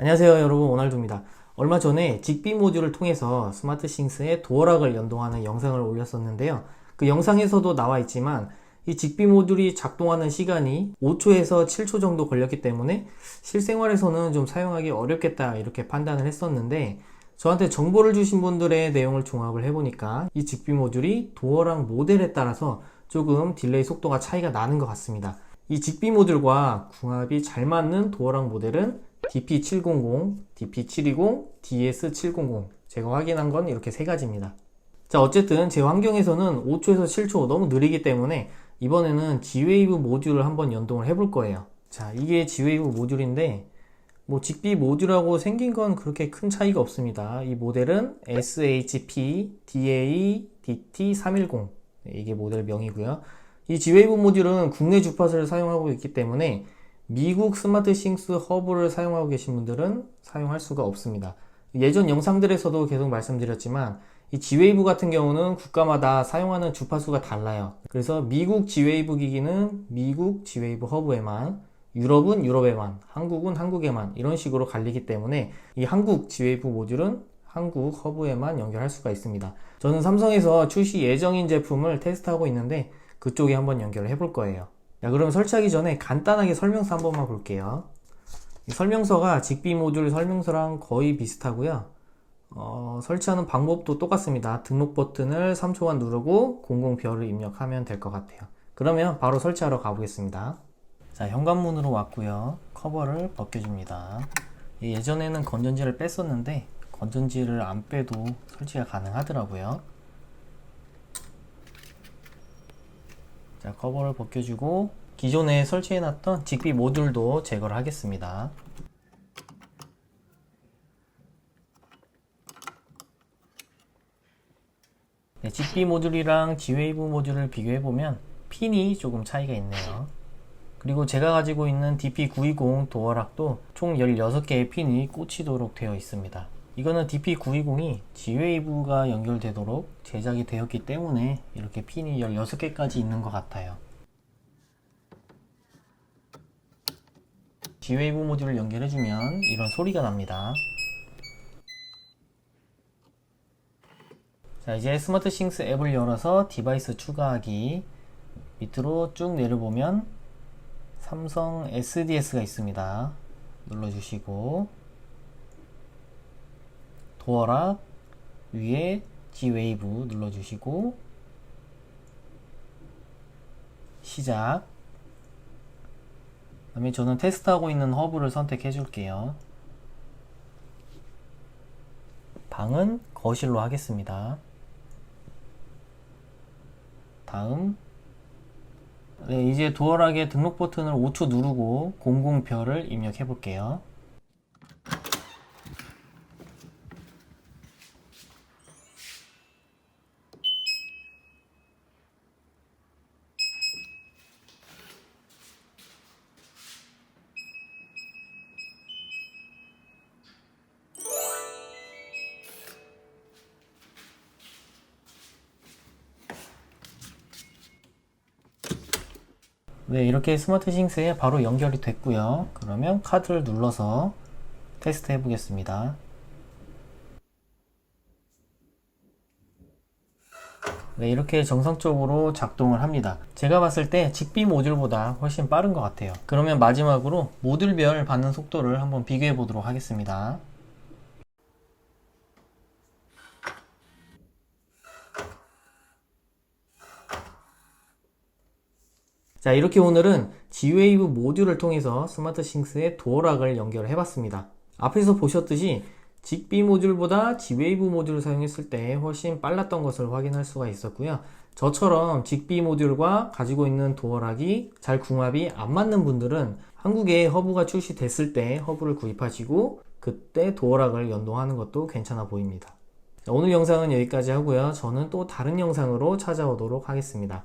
안녕하세요 여러분. 오날두입니다. 얼마 전에 직비 모듈을 통해서 스마트싱스의 도어락을 연동하는 영상을 올렸었는데요. 그 영상에서도 나와 있지만 이 직비 모듈이 작동하는 시간이 5초에서 7초 정도 걸렸기 때문에 실생활에서는 좀 사용하기 어렵겠다 이렇게 판단을 했었는데 저한테 정보를 주신 분들의 내용을 종합을 해보니까 이 직비 모듈이 도어락 모델에 따라서 조금 딜레이 속도가 차이가 나는 것 같습니다. 이 직비 모듈과 궁합이 잘 맞는 도어락 모델은 DP700, DP720, DS700 제가 확인한 건 이렇게 세 가지입니다. 자 어쨌든 제 환경에서는 5초에서 7초 너무 느리기 때문에 이번에는 G웨이브 모듈을 한번 연동을 해볼 거예요. 자 이게 G웨이브 모듈인데 뭐 직비 모듈하고 생긴 건 그렇게 큰 차이가 없습니다. 이 모델은 SHP DA DT310 이게 모델명이고요. 이 G웨이브 모듈은 국내 주파수를 사용하고 있기 때문에 미국 스마트 싱스 허브를 사용하고 계신 분들은 사용할 수가 없습니다. 예전 영상들에서도 계속 말씀드렸지만 이 G웨이브 같은 경우는 국가마다 사용하는 주파수가 달라요. 그래서 미국 G웨이브 기기는 미국 G웨이브 허브에만 유럽은 유럽에만, 한국은 한국에만 이런 식으로 갈리기 때문에 이 한국 G웨이브 모듈은 한국 허브에만 연결할 수가 있습니다. 저는 삼성에서 출시 예정인 제품을 테스트하고 있는데 그쪽에 한번 연결을 해볼 거예요. 자, 그럼 설치하기 전에 간단하게 설명서 한 번만 볼게요. 이 설명서가 직비 모듈 설명서랑 거의 비슷하고요. 어, 설치하는 방법도 똑같습니다. 등록 버튼을 3초간 누르고 00별을 입력하면 될 것 같아요. 그러면 바로 설치하러 가보겠습니다. 자, 현관문으로 왔고요. 커버를 벗겨줍니다. 예전에는 건전지를 뺐었는데 건전지를 안 빼도 설치가 가능하더라고요. 자, 커버를 벗겨주고 기존에 설치해놨던 직비 모듈도 제거를 하겠습니다. 네, 직비 모듈이랑 G웨이브 모듈을 비교해보면 핀이 조금 차이가 있네요. 그리고 제가 가지고 있는 DP920 도어락도 총 16개의 핀이 꽂히도록 되어 있습니다. 이거는 DP920이 G웨이브가 연결되도록 제작이 되었기 때문에 이렇게 핀이 16개까지 있는 것 같아요. G웨이브 모듈을 연결해주면 이런 소리가 납니다. 자, 이제 스마트 싱스 앱을 열어서 디바이스 추가하기 밑으로 쭉 내려보면 삼성 SDS가 있습니다. 눌러주시고 도어락 위에 G웨이브 눌러주시고 시작. 그 다음에 저는 테스트하고 있는 허브를 선택해 줄게요. 방은 거실로 하겠습니다. 다음. 네, 이제 도어락의 등록 버튼을 5초 누르고 00별을 입력해 볼게요 네, 이렇게 스마트 싱스에 바로 연결이 됐고요. 그러면 카드를 눌러서 테스트 해 보겠습니다. 네, 이렇게 정상적으로 작동을 합니다. 제가 봤을 때 직비 모듈보다 훨씬 빠른 것 같아요. 그러면 마지막으로 모듈별 받는 속도를 한번 비교해 보도록 하겠습니다. 자, 이렇게 오늘은 G웨이브 모듈을 통해서 스마트 싱스의 도어락을 연결을 해봤습니다. 앞에서 보셨듯이 직비 모듈보다 G웨이브 모듈을 사용했을 때 훨씬 빨랐던 것을 확인할 수가 있었고요. 저처럼 직비 모듈과 가지고 있는 도어락이 잘 궁합이 안 맞는 분들은 한국에 허브가 출시됐을 때 허브를 구입하시고 그때 도어락을 연동하는 것도 괜찮아 보입니다. 자, 오늘 영상은 여기까지 하고요. 저는 또 다른 영상으로 찾아오도록 하겠습니다.